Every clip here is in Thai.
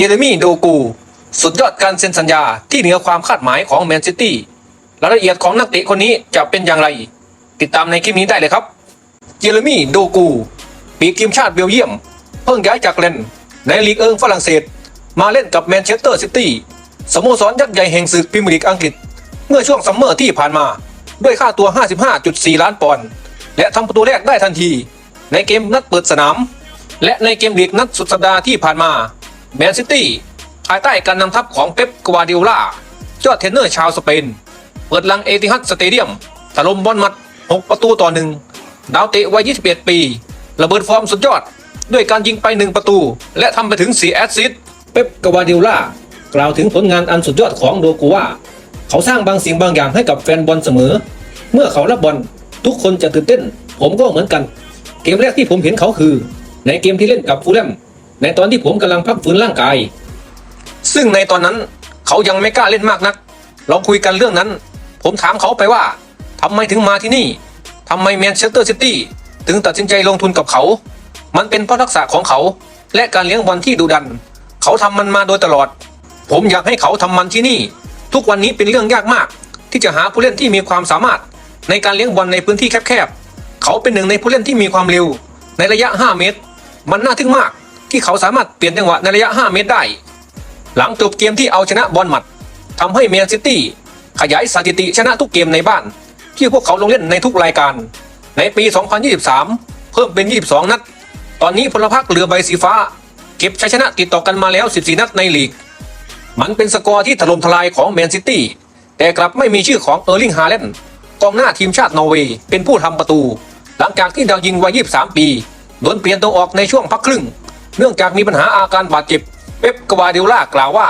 เจเรมี่โดกู สุดยอดการเซ็นสัญญาที่เหนือความคาดหมายของแมนซิตี้รายละเอียดของนักเตะคนนี้จะเป็นอย่างไร ติดตามในคลิปนี้ได้เลยครับ เจเรมี่โดกู ปีกทีมชาติเบลเยียม เพิ่งย้ายจากเลนในลีกเอิงฝรั่งเศส มาเล่นกับแมนเชสเตอร์ซิตี้สโมสรยักษ์ใหญ่แห่งศึกพรีเมียร์ลีกอังกฤษ เมื่อช่วงซัมเมอร์ที่ผ่านมาด้วยค่าตัว 55.4 ล้านปอนด์และทำประตูแรกได้ทันที ในเกมนัดเปิดสนาม และในเกมลีกนัดสุดสัปดาห์ที่ผ่านมา แมนซิตี้ภายใต้การนำทัพของเป๊ปกวาร์ดิโอลายอดเทรนเนอร์ชาวสเปน เปิดลังเอติฮัดสเตเดียมถล่มบอลมัด 6 ประตูต่อหนึ่งดาวเตะวัย 21 ปี ระเบิดฟอร์มสุดยอด ด้วยการยิงไป 1 ประตู และทำไปถึง 4 แอสซิสต์เป๊ปกวาร์ดิโอลากล่าวถึงผลงานอันสุดยอดของโดกูว่า เขาสร้างบางสิ่งบางอย่างให้กับแฟนบอลเสมอ เมื่อเขารับบอลทุกคนจะตื่นเต้น ผมก็เหมือนกัน เกมแรกที่ผมเห็นเขาคือ ในเกมที่เล่นกับฟูลแลม ในตอนที่ผมกำลังพักฟื้นร่างกาย ซึ่งในตอนนั้นเขายังไม่กล้าเล่นมากนัก เราคุยกันเรื่องนั้น ผมถามเขาไปว่าทำไมถึงมาที่นี่ทำไมแมนเชสเตอร์ซิตี้ถึงตัดสินใจลงทุนกับเขา มันเป็นเพราะทักษะของเขา และการเลี้ยงบอลที่ดุดัน เขาทำมันมาโดยตลอด ผมอยากให้เขาทำมันที่นี่ ทุกวันนี้เป็นเรื่องยากมาก ที่จะหาผู้เล่นที่มีความสามารถ ในการเลี้ยงบอลในพื้นที่แคบๆ เขาเป็นหนึ่งในผู้เล่นที่มีความเร็ว ในระยะ 5 เมตร มันน่าทึ่งมาก ที่เขาสามารถเปลี่ยนจังหวะในระยะ 5 เมตรได้ หลังจบเกมที่เอาชนะบอลหมัดทำให้แมนซิตี้ขยายสถิติชนะทุกเกมในบ้าน ที่พวกเขาลงเล่นในทุกรายการ ในปี 2023 เพิ่มเป็น 22 นัด ตอนนี้พลพรรคเรือใบสีฟ้า เก็บชัยชนะติดต่อกันมาแล้ว 14 นัดในลีก มันเป็นสกอร์ที่ถล่มทลายของแมนซิตี้แต่กลับไม่มีชื่อของเออร์ลิงฮาเลนกองหน้าทีมชาตินอร์เวย์เป็นผู้ทำประตู หลังจากที่ดาวยิงวัย 23 ปีโดนเปลี่ยนตัวออกในช่วงพักครึ่ง เนื่องจากมีปัญหาอาการบาดเจ็บ เป๊ปกวาเดล่ากล่าวว่า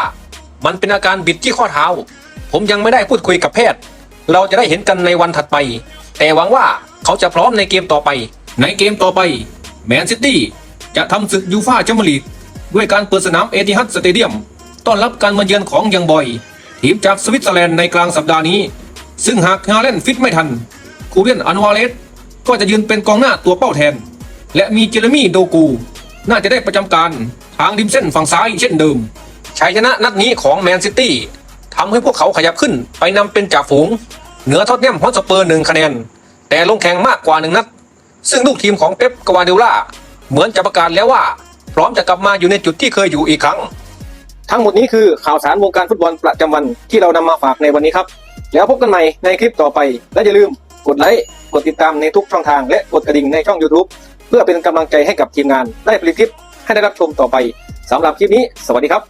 มันเป็นอาการบิดที่ข้อเท้า ผมยังไม่ได้พูดคุยกับแพทย์ เราจะได้เห็นกันในวันถัดไป แต่หวังว่าเขาจะพร้อมในเกมต่อไป ในเกมต่อไปแมนซิตี้จะทำศึกยูฟ่าแชมเปี้ยนลีกด้วยการเปิดสนามเอติฮัดสเตเดียมต้อนรับการมาเยือนของยังบอย ทีมจากสวิตเซอร์แลนด์ในกลางสัปดาห์นี้ ซึ่งหากฮาเลนฟิตไม่ทัน คูเรียนอันวาเลสก็จะยืนเป็นกองหน้าตัวเป้าแทน และมีเจเรมี่โดกู น่าจะได้ประจำการทางริมเส้นฝั่งซ้ายเช่นเดิมชัยชนะนัดนี้ของแมนซิตี้ทำให้พวกเขาขยับขึ้นไปนำเป็นจ่าฝูง เหนือท็อตแนมฮอตสเปอร์หนึ่งคะแนน แต่ลงแข่งมากกว่าหนึ่งนัด ซึ่งลูกทีมของเป๊ปกวาเดล่าเหมือนจะประกาศแล้วว่า พร้อมจะกลับมาอยู่ในจุดที่เคยอยู่อีกครั้ง ทั้งหมดนี้คือข่าวสารวงการฟุตบอลประจำวันที่เรานำมาฝากในวันนี้ครับ แล้วพบกันใหม่ในคลิปต่อไปและอย่าลืมกดไลค์กดติดตามในทุกช่องทางและกดกระดิ่งในช่อง YouTube เพื่อเป็นกำลังใจให้กับทีมงานได้ผลิตคลิปให้ได้รับชมต่อไปสำหรับคลิปนี้ สวัสดีครับ